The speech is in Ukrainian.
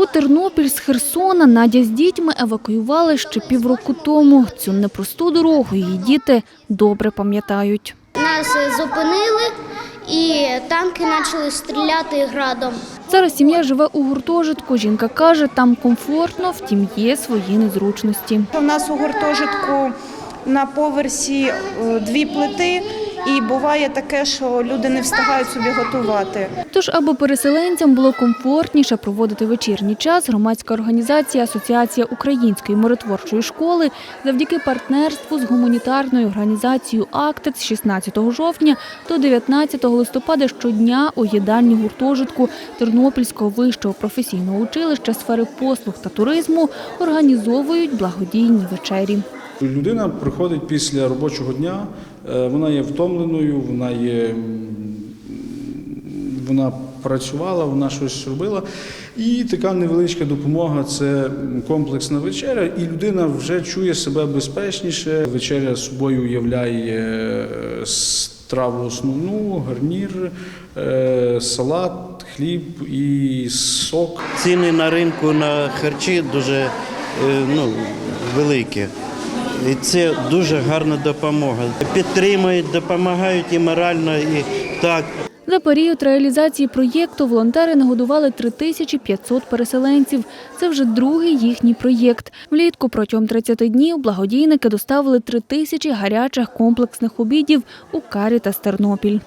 У Тернопіль з Херсона Надя з дітьми евакуювали ще півроку тому. Цю непросту дорогу її діти добре пам'ятають. Нас зупинили і танки почали стріляти градом. Зараз сім'я живе у гуртожитку. Жінка каже, там комфортно, втім є свої незручності. У нас у гуртожитку на поверсі е, дві плити, і буває таке, що люди не встигають собі готувати. Тож, аби переселенцям було комфортніше проводити вечірній час, громадська організація Асоціація української миротворчої школи завдяки партнерству з гуманітарною організацією «Актед» з 16 жовтня до 19 листопада щодня у їдальні гуртожитку Тернопільського вищого професійного училища сфери послуг та туризму організовують благодійні вечері. Людина приходить після робочого дня, е, вона є втомленою, вона є. Вона працювала, вона щось робила. І така невеличка допомога це комплексна вечеря, і людина вже чує себе безпечніше. Вечеря собою уявляє е, страву основну, гарнір, е, салат, хліб і сок. Ціни на ринку на харчі дуже ну, великі. І це дуже гарна допомога. Підтримують, допомагають і морально, і так. За період реалізації проєкту волонтери нагодували 3500 переселенців. Це вже другий їхній проєкт. Влітку протягом 30 днів благодійники доставили 3000 гарячих комплексних обідів у Карі та Тернопіль.